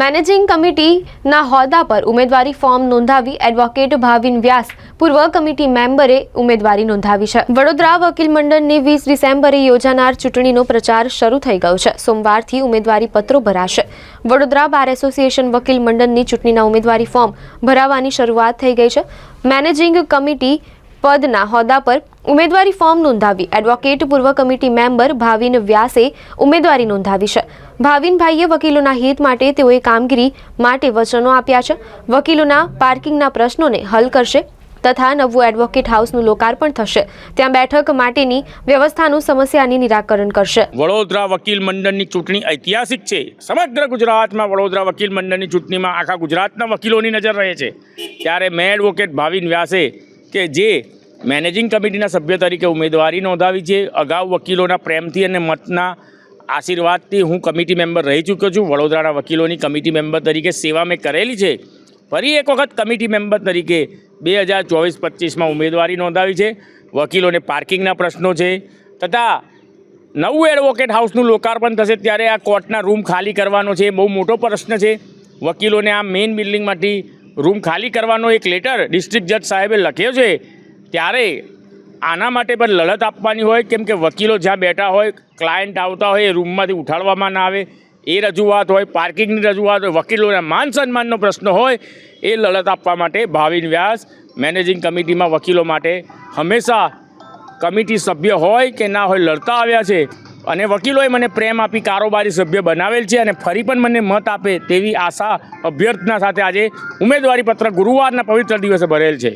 Managing કમિટીના હોદ્દા પર ઉમેદવારી ફોર્મ નોંધાવી એડવોકેટ ભાવિન વ્યાસ, પૂર્વ કમિટી મેમ્બરે ઉમેદવારી નોંધાવી છે. વડોદરા વકીલ મંડળની વીસ ડિસેમ્બરે યોજાનાર ચૂંટણીનો પ્રચાર શરૂ થઈ ગયો છે. સોમવારથી ઉમેદવારી પત્રો ભરાશે. વડોદરા બાર એસોસિએશન વકીલ મંડળની ચૂંટણીના ઉમેદવારી ફોર્મ ભરાવાની શરૂઆત થઈ ગઈ છે. મેનેજિંગ કમિટી પદના હોદ્દા પર ઉમેદવારી ફોર્મ નોંધાવી એડવોકેટ પૂર્વ કમિટી મેમ્બર ભાવિન વ્યાસે ઉમેદવારી નોંધાવી છે. ભાવિનભાઈએ વકીલોના હિત માટે તેઓએ કામગીરી માટે વચનો આપ્યા છે. વકીલોના પાર્કિંગના પ્રશ્નોને હલ કરશે તથા નવું એડવોકેટ હાઉસનું લોકાર્પણ થશે. ત્યાં બેઠક માટેની વ્યવસ્થાનું સમસ્યાની નિરાકરણ કરશે. વડોદરા વકીલ મંડળની ચૂંટણી ઐતિહાસિક છે. સમગ્ર ગુજરાતમાં વડોદરા વકીલ મંડળની ચૂંટણીમાં આખા ગુજરાતના વકીલોની નજર રહે છે. ત્યારે મેં એડવોકેટ ભાવિન વ્યાસે કે જે મેનેજિંગ કમિટીના સભ્ય તરીકે ઉમેદવારી નોંધાવી છે, અગાઉ વકીલોના પ્રેમથી અને મતના આશીર્વાદથી હું કમિટી મેમ્બર રહી ચૂક્યો છું. વડોદરાના વકીલોની કમિટી મેમ્બર તરીકે સેવા મેં કરેલી છે. ફરી એક વખત કમિટી મેમ્બર તરીકે બે હજાર ચોવીસ પચીસમાં ઉમેદવારી નોંધાવી છે. વકીલોને પાર્કિંગના પ્રશ્નો છે તથા નવું એડવોકેટ હાઉસનું લોકાર્પણ થશે ત્યારે આ કોર્ટના રૂમ ખાલી કરવાનો છે. બહુ મોટો પ્રશ્ન છે. વકીલોને આ મેઇન બિલ્ડિંગમાંથી રૂમ ખાલી કરવાનો એક લેટર ડિસ્ટ્રિક્ટ જજ સાહેબે લખ્યો છે. ત્યારે આના માટે પણ લડત આપવાની હોય, કેમ કે વકીલો જ્યાં બેઠા હોય ક્લાયન્ટ આવતા હોય, એ રૂમમાંથી ઉઠાડવામાં ના આવે, એ રજૂઆત હોય પાર્કિંગની રજૂઆત હોય, વકીલોના માન સન્માનનો પ્રશ્ન હોય, એ લડત આપવા માટે ભાવિન વ્યાસ મેનેજિંગ કમિટીમાં વકીલો માટે હંમેશા કમિટી સભ્ય હોય કે ના હોય, લડતા આવ્યા છે. અને વકીલોએ મને પ્રેમ આપી કારોબારી સભ્ય બનાવેલ છે અને ફરી પણ મને મત આપે તેવી આશા અભ્યર્થના સાથે આજે ઉમેદવારી પત્ર ગુરુવારના પવિત્ર દિવસે ભરેલ છે.